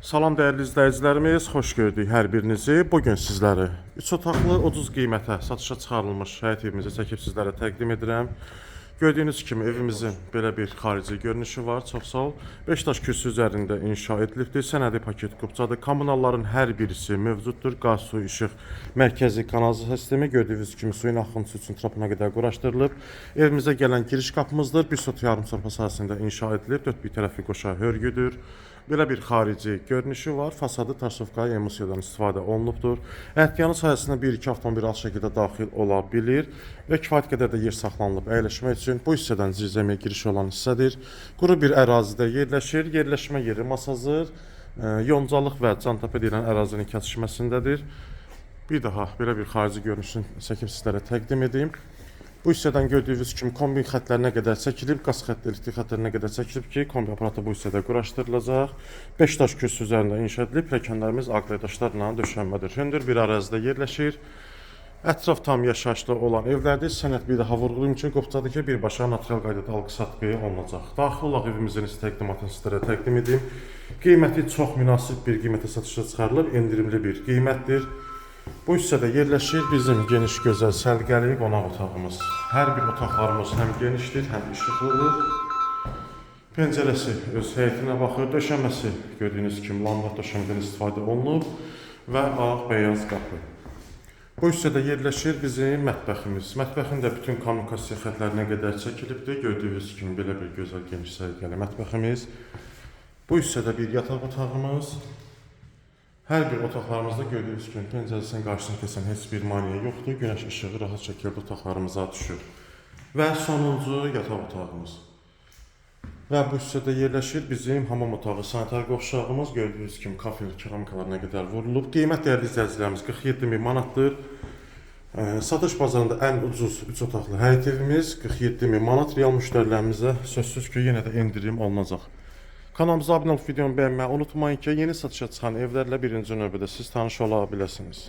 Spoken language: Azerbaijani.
Salam dəyərli izləyicilərimiz, xoş gördük hər birinizi. Bu gün sizlərə 3 otaqlı ucuz qiymətə satışa çıxarılmış həyət evimizi çəkib sizlərə təqdim edirəm. Gördüyünüz kimi evimizin belə bir xarici görünüşü var. Çox sağ ol. 5 daş kürsü üzərində inşa edilibdir. Sənədi paket qubcadır. Kommunalların hər birisi mövcuddur. Qaz, su, işıq, mərkəzi kanalizasiya sistemi gördüyünüz kimi suyun axıntısı üçün trapına qədər quraşdırılıb. Evimizə gələn giriş qapımızdır. Bir sot yarım sırpa sahəsində inşa edilib. Dörd bir tərəfi qoşa hörgüdür. Belə bir xarici görünüşü var. Fasadı tarsovkaya emulsiyadan istifadə olunubdur. Əhdyanı sayəsində 1-2 avtomobil az şəkildə daxil ola bilir və kifayət qədər də yer saxlanılıb əyləşmək üçün bu hissədən zirzəmiyə giriş olan hissədir. Quru bir ərazidə yerləşir. Yerləşmə yeri masazır, yoncalıq və cantapa edilən ərazinin kəsişməsindədir. Bir daha belə bir xarici görünüşünü çəkib sizlərə təqdim edeyim. Bu hissədən gördüyünüz kimi kombin xətlərinə qədər çəkilib, qaz xətti, elektrik xətlərinə qədər çəkilib ki, kombi aparatı bu hissədə quraşdırılacaq. 5 daş kürsü üzərində inşa edilib, pilləkənlərimiz aqrə daşlarla döşənmədir. Hündür bir ərazidə yerləşir. Ətraf tam yaşayışlı olan evlərdir. Sənət bir daha vurğulayım ki, qopcadır ki, birbaşa natural qaydada alqı-satqı olunacaq. Daxil olaq evimizin təqdimatını sizlərə təqdim edeyim. Qiyməti çox münasib bir qiymətə satışa çıxarılıb, endirimli bir qiymətdir. Bu hissədə yerləşir bizim geniş, gözəl, səliqəli qonaq otağımız. Hər bir otaqlarımız həm genişdir, həm işıqlıdır. Pəncərəsi öz həyətinə baxır, döşəməsi gördüyünüz kimi lambat döşəmədən istifadə olunub və ağ beyaz qapı. Bu hissədə yerləşir bizim mətbəximiz. Mətbəxin də bütün kommunikasiya xətlərinə qədər çəkilibdir. Gördüyünüz kimi belə bir gözəl geniş səliqəli mətbəximiz. Bu hissədə bir yataq otağımız. Hər bir otaqlarımızda gördüyünüz kimi pəncərəsinin qarşısını kəsən heç bir maneə yoxdur. Günəş işığı rahat şəkildə otaqlarımıza düşür. Və sonuncu yataq otağımız. Və bu hissədə yerləşir bizim hamam otağı, sanitar qovşağımız gördüyünüz kimi kafel keramikalarına qədər vurulub. Qiymət dəyərli izləyicilərimiz 47 min manatdır. Ə, Satış bazarında ən ucuz 3 otaqlı həyət evimiz 47 min manat. Real müştərilərimizə sözsüz ki, yenə də endirim olunacaq. Kanalımıza abunə olub videonu bəyənməyi unutmayın ki, yeni satışa çıxan evlərlə birinci növbədə siz tanış ola biləsiniz.